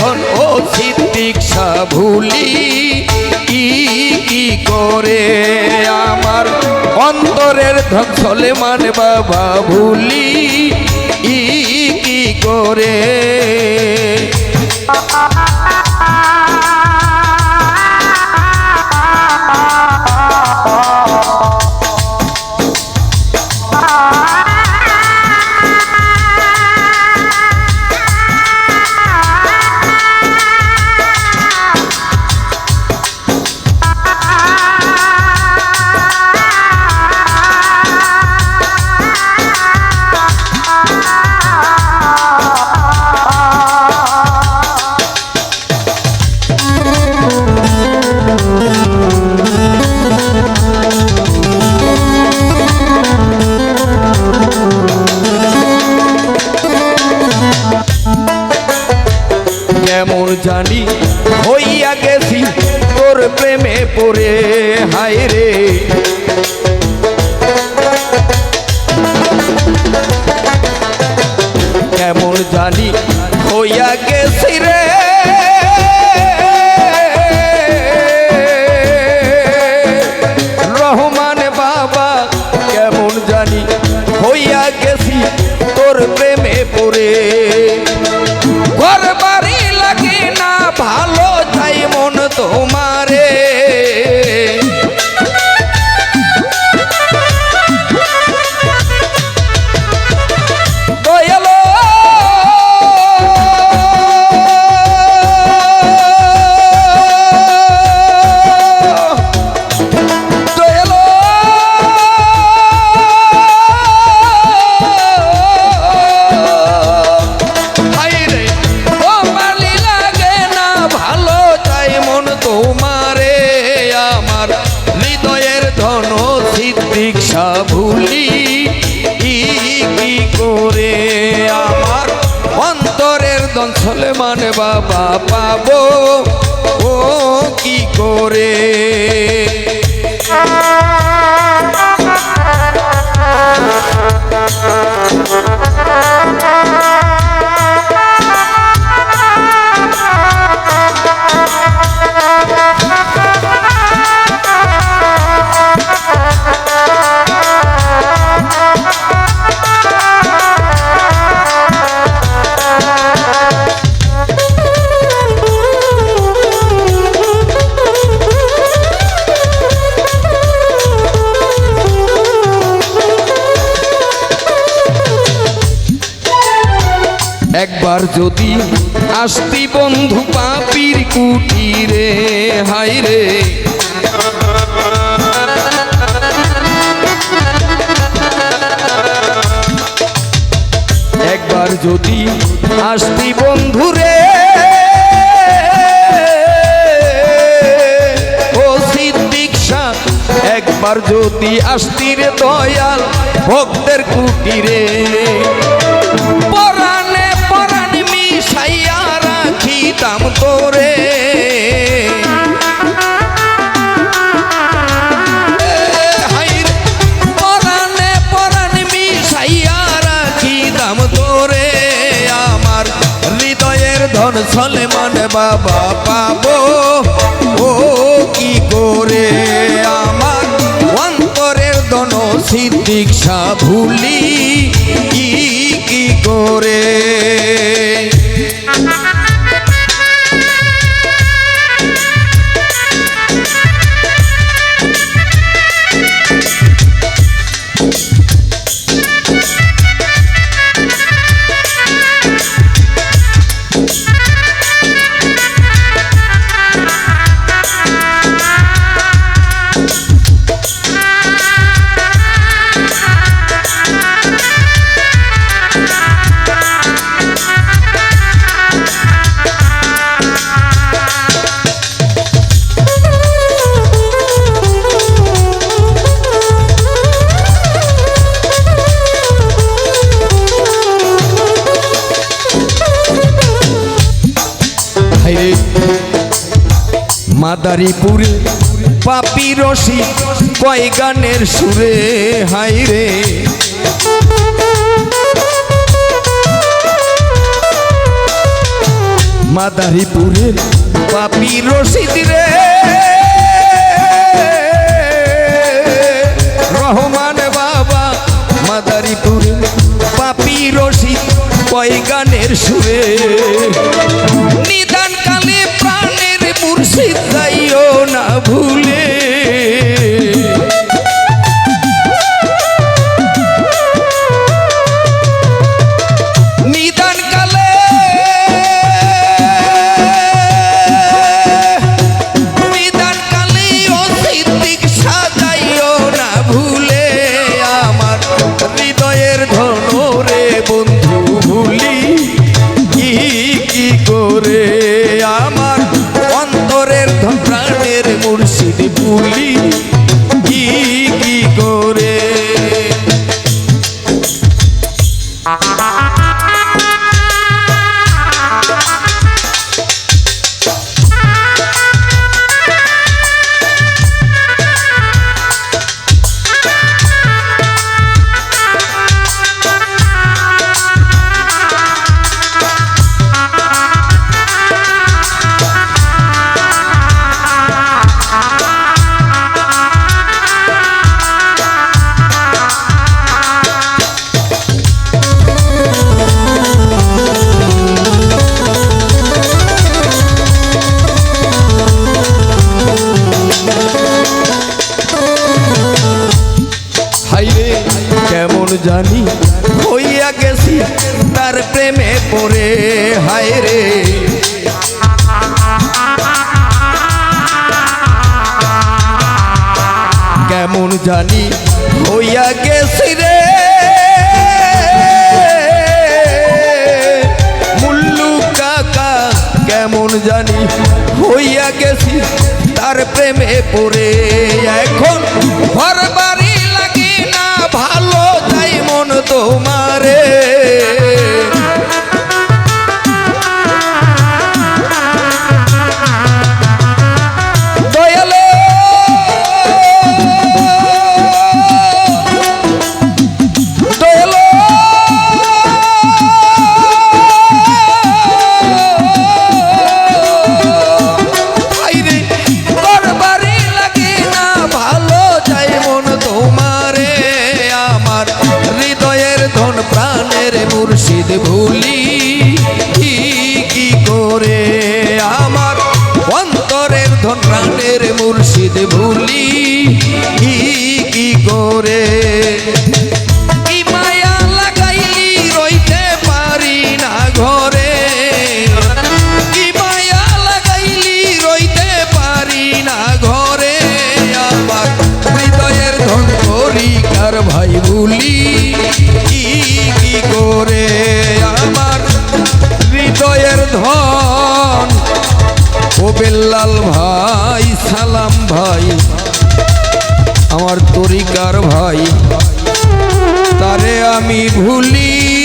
এখন ও সিদ্দিকসা ভুলি কি কি করে? আমার অন্তরের ধন মানে বাবা ভুলি ই কি করে? মন ভুলি কি করে আমার অন্তরের দঞ্চলে মানে বাবা পাবো? ও কি করে? একবার যদি আসতি বন্ধু পাপির কুটিরে হাই রে। একবার যদি আসতি বন্ধু রে, ও সিদ্দিকশা একবার যদি আসতি রে দয়াল ভক্তের কুটিরে পরাণে আমার হৃদয়ের ধন বাবা পাবো। ও, কি করে আমার অন্তরের দন সিদ্দিক্ষা ভুলি? কি কি করে? মাদারীপুরে পাপি রসি কয় গানের সুরে হাইরে মাদারীপুরের পাপি রশিদ রে। রহমান বাবা, মাদারীপুরে পাপি রশিদ কয় গানের সুরে। নিদান মুর্শিদ ভুলি কেমন জানি হইয়া গেছি, তার প্রেমে পড়ে হায়রে কেমন জানি হইয়া গেছি রে। মুল্লু কাকা, কেমন জানি হইয়া গেছি, তার প্রেমে পড়ে এখন ভুলি সালাম ভাই আমার তরিকার ভাই তারে আমি ভুলি